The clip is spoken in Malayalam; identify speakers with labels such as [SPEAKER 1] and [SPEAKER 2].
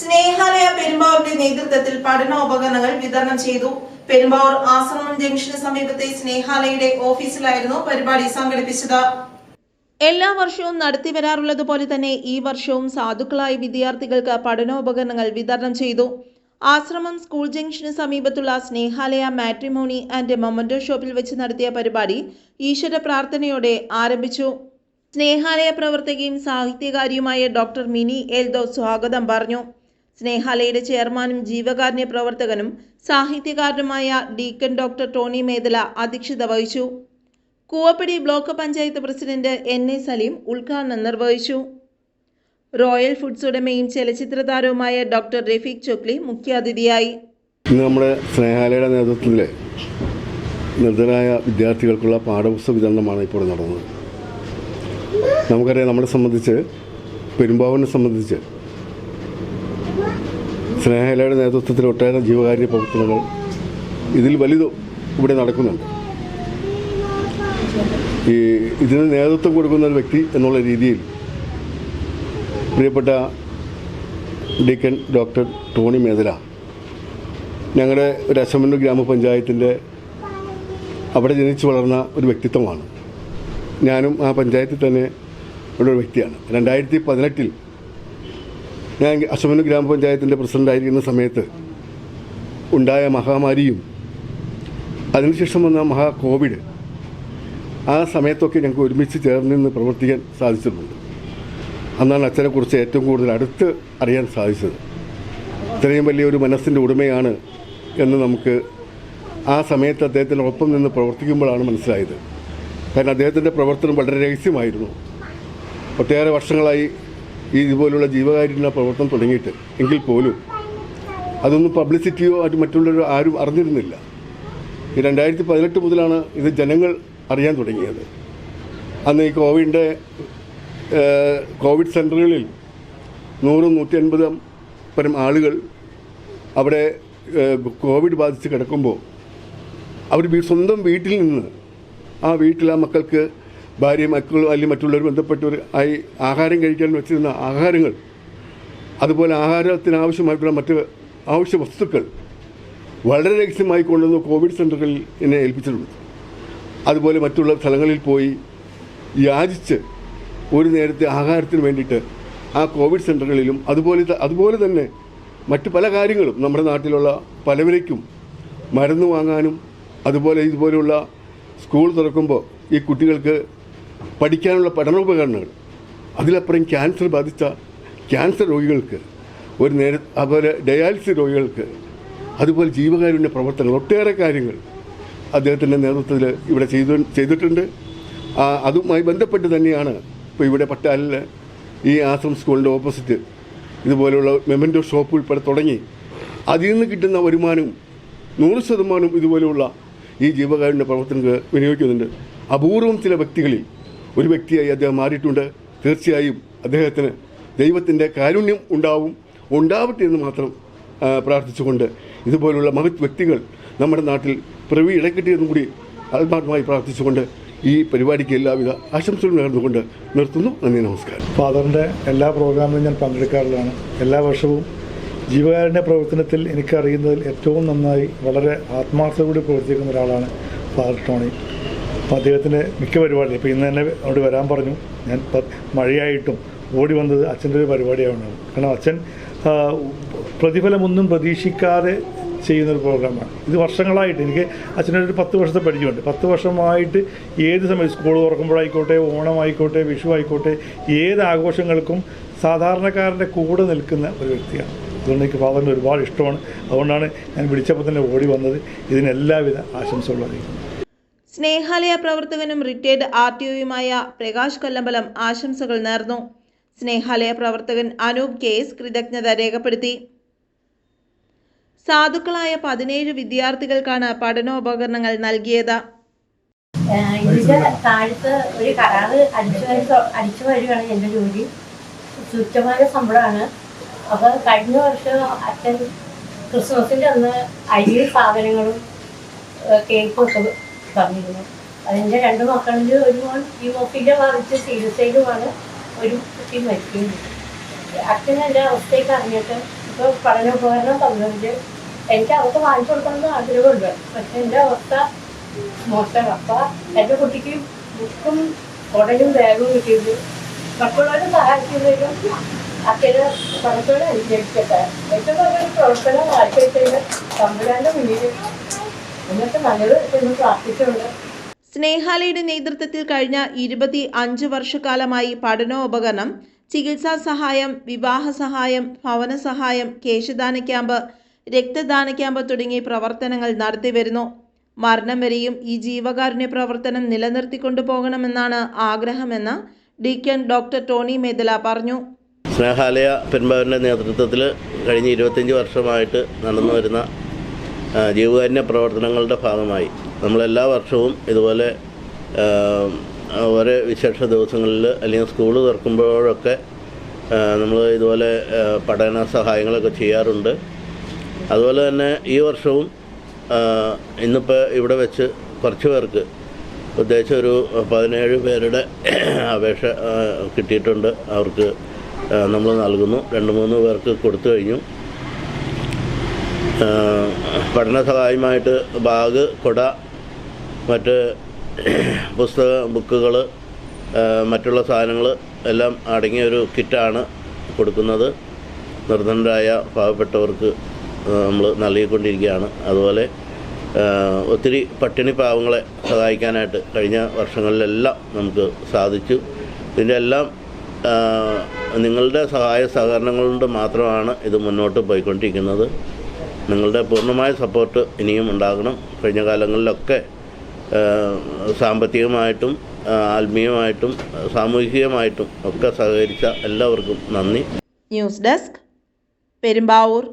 [SPEAKER 1] സ്നേഹാലയ പെരുമ്പാവൂരിന്റെ നേതൃത്വത്തിൽ പഠനോപകരണങ്ങൾ വിതരണം ചെയ്തു. പെരുമ്പാവൂർ ആശ്രമം ജംഗ്ഷന് സമീപത്തെ സ്നേഹാലയുടെ ഓഫീസിലായിരുന്നു പരിപാടി സംഘടിപ്പിച്ചത്. എല്ലാ വർഷവും നടത്തി വരാറുള്ളതുപോലെ തന്നെ ഈ വർഷവും സാധുക്കളായ വിദ്യാർത്ഥികൾക്ക് പഠനോപകരണങ്ങൾ വിതരണം ചെയ്തു. ആശ്രമം സ്കൂൾ ജംഗ്ഷന് സമീപത്തുള്ള സ്നേഹാലയ മാട്രിമോണി ആൻഡ് മൊമന്റോ ഷോപ്പിൽ വെച്ച് നടത്തിയ പരിപാടി ഈശ്വര പ്രാർത്ഥനയോടെ ആരംഭിച്ചു. സ്നേഹാലയ പ്രവർത്തകയും സാഹിത്യകാരിയുമായ ഡോക്ടർ മിനി എൽദോ സ്വാഗതം പറഞ്ഞു. സ്നേഹാലയയുടെ ചെയർമാനും ജീവകാരുണ്യ പ്രവർത്തകനും സാഹിത്യകാരനുമായ ഡീക്കൻ ഡോക്ടർ ടോണി മേദല അധ്യക്ഷത വഹിച്ചു. Koovappady block panchayat president N A Saleem ഉദ്ഘാടനം നിർവഹിച്ചു. റോയൽ ഫുഡ്സ് ഉടമയും ചലച്ചിത്ര താരവുമായ ഡോക്ടർ റഫീഖ് ചൊക്ലി മുഖ്യാതിഥിയായി.
[SPEAKER 2] നമ്മുടെ സ്നേഹാലയുടെ നേതൃത്വത്തിൽ നിർദ്ധനായ വിദ്യാർത്ഥികൾക്കുള്ള പാഠപുസ്തക വിതരണമാണ് ഇപ്പോൾ നടന്നത്. നമുക്കറിയാം നമ്മളെ സംബന്ധിച്ച് പെരുമ്പാവനെ സംബന്ധിച്ച് സ്നേഹാലയുടെ നേതൃത്വത്തിൽ ഒട്ടേറെ ജീവകാരുണ്യ പ്രവർത്തനങ്ങൾ ഇതിൽ വലുതും ഇവിടെ നടക്കുന്നുണ്ട്. ഈ ഇതിന് നേതൃത്വം കൊടുക്കുന്ന ഒരു വ്യക്തി എന്നുള്ള രീതിയിൽ പ്രിയപ്പെട്ട ഡീക്കൻ ഡോക്ടർ ടോണി മേദല ഞങ്ങളുടെ ഒരു അശമന്നൂർ ഗ്രാമപഞ്ചായത്തിന്റെ അവിടെ ജനിച്ചു വളർന്ന ഒരു വ്യക്തിത്വമാണ്. ഞാനും ആ പഞ്ചായത്തിൽ തന്നെ ഉള്ള ഒരു വ്യക്തിയാണ്. രണ്ടായിരത്തി പതിനെട്ടിൽ ഞാൻ അശമനു ഗ്രാമപഞ്ചായത്തിന്റെ പ്രസിഡന്റായിരിക്കുന്ന സമയത്ത് ഉണ്ടായ മഹാമാരിയും അതിനുശേഷം വന്ന മഹാ കോവിഡ് ആ സമയത്തൊക്കെ ഞങ്ങൾക്ക് ഒരുമിച്ച് ചേർന്ന് നിന്ന് പ്രവർത്തിക്കാൻ സാധിച്ചിട്ടുണ്ട്. അന്നാണ് അച്ഛനെക്കുറിച്ച് ഏറ്റവും കൂടുതൽ അടുത്ത് അറിയാൻ സാധിച്ചത്. ഇത്രയും വലിയൊരു മനസ്സിന്റെ ഉടമയാണ് എന്ന് നമുക്ക് ആ സമയത്ത് അദ്ദേഹത്തിന്റെ ഒപ്പം നിന്ന് പ്രവർത്തിക്കുമ്പോഴാണ് മനസ്സിലായത്. കാരണം അദ്ദേഹത്തിന്റെ പ്രവർത്തനം വളരെ രഹസ്യമായിരുന്നു. ഒട്ടേറെ വർഷങ്ങളായി ഈ ഇതുപോലുള്ള ജീവകാരുണ്യ പ്രവർത്തനം തുടങ്ങിയിട്ട് എങ്കിൽ പോലും അതൊന്നും പബ്ലിസിറ്റിയോ അത് മറ്റുള്ളവരോ ആരും അറിഞ്ഞിരുന്നില്ല. ഈ രണ്ടായിരത്തി പതിനെട്ട് മുതലാണ് ഇത് ജനങ്ങൾ അറിയാൻ തുടങ്ങിയത്. അന്ന് ഈ കോവിഡിന്റെ കോവിഡ് സെന്ററുകളിൽ നൂറും നൂറ്റി അൻപതും പരം ആളുകൾ അവിടെ കോവിഡ് ബാധിച്ച് കിടക്കുമ്പോൾ അവർ സ്വന്തം വീട്ടിൽ നിന്ന് ആ വീട്ടിൽ ആ മക്കൾക്ക് ഭാര്യ മക്കളും അല്ലെങ്കിൽ മറ്റുള്ളവർ ബന്ധപ്പെട്ടവർ ആയി ആഹാരം കഴിക്കാൻ വെച്ചിരുന്ന ആഹാരങ്ങൾ അതുപോലെ ആഹാരത്തിന് ആവശ്യമായിട്ടുള്ള മറ്റ് ആവശ്യ വസ്തുക്കൾ വളരെ രഹസ്യമായി കൊണ്ടുവന്ന് കോവിഡ് സെന്ററുകളിൽ എന്നെ ഏൽപ്പിച്ചിട്ടുണ്ട്. അതുപോലെ മറ്റുള്ള സ്ഥലങ്ങളിൽ പോയി യാചിച്ച് ഒരു നേരത്തെ ആഹാരത്തിന് വേണ്ടിയിട്ട് ആ കോവിഡ് സെന്ററുകളിലും അതുപോലെ അതുപോലെ തന്നെ മറ്റ് പല കാര്യങ്ങളും നമ്മുടെ നാട്ടിലുള്ള പലവരയ്ക്കും മരുന്ന് വാങ്ങാനും അതുപോലെ ഇതുപോലെയുള്ള സ്കൂൾ തുറക്കുമ്പോൾ ഈ കുട്ടികൾക്ക് പഠിക്കാനുള്ള പഠനോപകരണങ്ങൾ അതിലപ്പുറം ക്യാൻസർ ബാധിച്ച ക്യാൻസർ രോഗികൾക്ക് ഒരു നേര അതുപോലെ ഡയാലിസിസ് രോഗികൾക്ക് അതുപോലെ ജീവകാരുണ്യ പ്രവർത്തനങ്ങൾ ഒട്ടേറെ കാര്യങ്ങൾ അദ്ദേഹത്തിന്റെ നേതൃത്വത്തിൽ ഇവിടെ ചെയ്തു ചെയ്തിട്ടുണ്ട്. അതുമായി ബന്ധപ്പെട്ട് തന്നെയാണ് ഇപ്പോൾ ഇവിടെ പട്ടാലിൽ ഈ ആശ്രം സ്കൂളിന്റെ ഓപ്പോസിറ്റ് ഇതുപോലെയുള്ള മെമന്റോ ഷോപ്പ് ഉൾപ്പെടെ തുടങ്ങി. അതിൽ നിന്ന് കിട്ടുന്ന വരുമാനവും നൂറ് ശതമാനം ഇതുപോലെയുള്ള ഈ ജീവകാരുണ്യ പ്രവർത്തനങ്ങൾ വിനിയോഗിക്കുന്നുണ്ട്. അപൂർവം ചില വ്യക്തികളിൽ ഒരു വ്യക്തിയായി അദ്ദേഹം മാറിയിട്ടുണ്ട്. തീർച്ചയായും അദ്ദേഹത്തിന് ദൈവത്തിന്റെ കാരുണ്യം ഉണ്ടാവും ഉണ്ടാവട്ടെ എന്ന് മാത്രം പ്രാർത്ഥിച്ചുകൊണ്ട് ഇതുപോലുള്ള മഹത് വ്യക്തികൾ നമ്മുടെ നാട്ടിൽ പ്രവി ഇടയ്ക്കിട്ടി എന്നും കൂടി ആത്മാർത്ഥമായി പ്രാർത്ഥിച്ചുകൊണ്ട് ഈ പരിപാടിക്ക് എല്ലാവിധ ആശംസകളും നേർന്നുകൊണ്ട് നിർത്തുന്നു. നന്ദി നമസ്കാരം.
[SPEAKER 3] ഫാദറിന്റെ എല്ലാ പ്രോഗ്രാമിലും ഞാൻ പങ്കെടുക്കാറുള്ളതാണ്. എല്ലാ വർഷവും ജീവകാരുണ്യ പ്രവർത്തനത്തിൽ എനിക്കറിയുന്നതിൽ ഏറ്റവും നന്നായി വളരെ ആത്മാർത്ഥതയോടെ പ്രവർത്തിക്കുന്ന ഒരാളാണ് ഫാദർ ടോണി. അപ്പോൾ അദ്ദേഹത്തിന്റെ മിക്ക പരിപാടി ഇപ്പോൾ ഇന്ന് തന്നെ അവിടെ വരാൻ പറഞ്ഞു. ഞാൻ മഴയായിട്ടും ഓടി വന്നത് അച്ഛന്റെ ഒരു പരിപാടിയാണ് കാരണം അച്ഛൻ പ്രതിഫലമൊന്നും പ്രതീക്ഷിക്കാതെ ചെയ്യുന്നൊരു പ്രോഗ്രാമാണ്. ഇത് വർഷങ്ങളായിട്ട് എനിക്ക് അച്ഛനൊരു പത്ത് വർഷത്തെ പരിചയമുണ്ട്. പത്ത് വർഷമായിട്ട് ഏത് സമയം സ്കൂൾ തുറക്കുമ്പോഴായിക്കോട്ടെ ഓണമായിക്കോട്ടെ വിഷു ആയിക്കോട്ടെ ഏത് ആഘോഷങ്ങൾക്കും സാധാരണക്കാരന്റെ കൂടെ നിൽക്കുന്ന ഒരു വ്യക്തിയാണ്. അതുകൊണ്ട് എനിക്ക് ഫാദറിന് ഒരുപാട് ഇഷ്ടമാണ്. അതുകൊണ്ടാണ് ഞാൻ വിളിച്ചപ്പോൾ തന്നെ ഓടി വന്നത്. ഇതിനെല്ലാവിധ ആശംസകളും അറിയിക്കുന്നു.
[SPEAKER 1] സ്നേഹാലയ പ്രവർത്തകനും റിട്ടയർഡ് ആർ ടി ഒയുമായ പ്രകാശ് കൊല്ലമ്പലം ആശംസകൾ നേർന്നു. സ്നേഹാലയ പ്രവർത്തകൻ അനൂപ് കേസ് കൃതജ്ഞത രേഖപ്പെടുത്തി. സാധുക്കളായ പതിനേഴ് വിദ്യാർത്ഥികൾക്കാണ് പഠനോപകരണങ്ങൾ നൽകിയത്.
[SPEAKER 4] ഇതിന്റെ താഴത്ത് ഒരു കരാറ് അടിച്ചു അടിച്ചു വരികയാണ് എന്റെ ജോലി. തുച്ഛമായ ശമ്പളമാണ്. അപ്പോൾ കഴിഞ്ഞ വർഷം അച്ഛൻ ക്രിസ്മസിന്റെ അന്ന് അരി സാധനങ്ങളും ഏഹ് തന്നിരുന്നു അതിന്റെ രണ്ട് മക്കളിൽ ഒരു മോൻ ഹീമോഫീലിയ ബാധിച്ച് ചികിത്സയിലുമാണ് ഒരു കുട്ടി മരിക്കുകയും. അച്ഛൻ എന്റെ അവസ്ഥയൊക്കെ അറിഞ്ഞിട്ട് അവർക്ക് പഠനോപകരണം തന്നിട്ട് എനിക്ക് അവർക്ക് വാങ്ങിച്ചു കൊടുക്കണമെന്ന് ആഗ്രഹമുണ്ട്. പക്ഷെ എന്റെ അവസ്ഥ മോശമാണ്. അപ്പം എന്റെ കുട്ടിക്ക് ബുക്കും ഉടലും ബാഗും കിട്ടിയത് മറ്റുള്ളവരെ സഹായിക്കുന്നതിലും അച്ഛന് പണത്തോടെ അനുസരിച്ചിട്ട് ഏറ്റവും നല്ലൊരു പ്രവർത്തനം കാഴ്ചവെച്ചതിന് തമ്പുരാന്റെ മുന്നിൽ എന്നിട്ട് നല്ലത് എന്ന് പ്രാർത്ഥിച്ചുകൊണ്ട്
[SPEAKER 1] സ്നേഹാലയുടെ നേതൃത്വത്തിൽ കഴിഞ്ഞ ഇരുപത്തി അഞ്ച് വർഷക്കാലമായി പഠനോപകരണം ചികിത്സാ സഹായം വിവാഹ സഹായം ഭവന സഹായം കേശദാന ക്യാമ്പ് രക്തദാന ക്യാമ്പ് തുടങ്ങിയ പ്രവർത്തനങ്ങൾ നടത്തിവരുന്നു മരണം വരെയും ഈ ജീവകാരുണ്യ പ്രവർത്തനം നിലനിർത്തിക്കൊണ്ടു പോകണമെന്നാണ് ആഗ്രഹമെന്ന് ഡീക്കൻ ഡോക്ടർ ടോണി മേദല പറഞ്ഞു.
[SPEAKER 5] സ്നേഹാലയ പെരുമ്പാവൂരിന്റെ നേതൃത്വത്തിൽ കഴിഞ്ഞ ഇരുപത്തിയഞ്ച് വർഷമായിട്ട് നടന്നു വരുന്ന ജീവകാരുണ്യ പ്രവർത്തനങ്ങളുടെ ഭാഗമായി. നമ്മളെല്ലാ വർഷവും ഇതുപോലെ ഓരോ വിശേഷ ദിവസങ്ങളിൽ അല്ലെങ്കിൽ സ്കൂൾ തുറക്കുമ്പോഴൊക്കെ നമ്മൾ ഇതുപോലെ പഠന സഹായങ്ങളൊക്കെ ചെയ്യാറുണ്ട്. അതുപോലെ തന്നെ ഈ വർഷവും ഇന്നിപ്പോൾ ഇവിടെ വെച്ച് കുറച്ച് പേർക്ക് ഉദ്ദേശിച്ച ഒരു പതിനേഴ് പേരുടെ അപേക്ഷ കിട്ടിയിട്ടുണ്ട്. അവർക്ക് നമ്മൾ നൽകുന്നു. രണ്ട് മൂന്ന് പേർക്ക് കൊടുത്തു കഴിഞ്ഞു. പഠന സഹായമായിട്ട് ബാഗ് കുട മറ്റ് പുസ്തക ബുക്കുകൾ മറ്റുള്ള സാധനങ്ങൾ എല്ലാം അടങ്ങിയ ഒരു കിറ്റാണ് കൊടുക്കുന്നത്. നിർധനരായ പാവപ്പെട്ടവർക്ക് നമ്മൾ നൽകിക്കൊണ്ടിരിക്കുകയാണ്. അതുപോലെ ഒത്തിരി പട്ടിണി പാവങ്ങളെ സഹായിക്കാനായിട്ട് കഴിഞ്ഞ വർഷങ്ങളിലെല്ലാം നമുക്ക് സാധിച്ചു. ഇതിന്റെ എല്ലാം നിങ്ങളുടെ സഹായ സഹകരണങ്ങൾ കൊണ്ട് മാത്രമാണ് ഇത് മുന്നോട്ട് പോയിക്കൊണ്ടിരിക്കുന്നത്. നിങ്ങളുടെ പൂർണമായ സപ്പോർട്ട് ഇനിയും ഉണ്ടാകണം. കഴിഞ്ഞ കാലങ്ങളിലൊക്കെ സാമ്പത്തികമായിട്ടും ആത്മീയമായിട്ടും സാമൂഹികമായിട്ടും ഒക്കെ സഹകരിച്ച എല്ലാവർക്കും നന്ദി.
[SPEAKER 1] News desk Perumbavoor.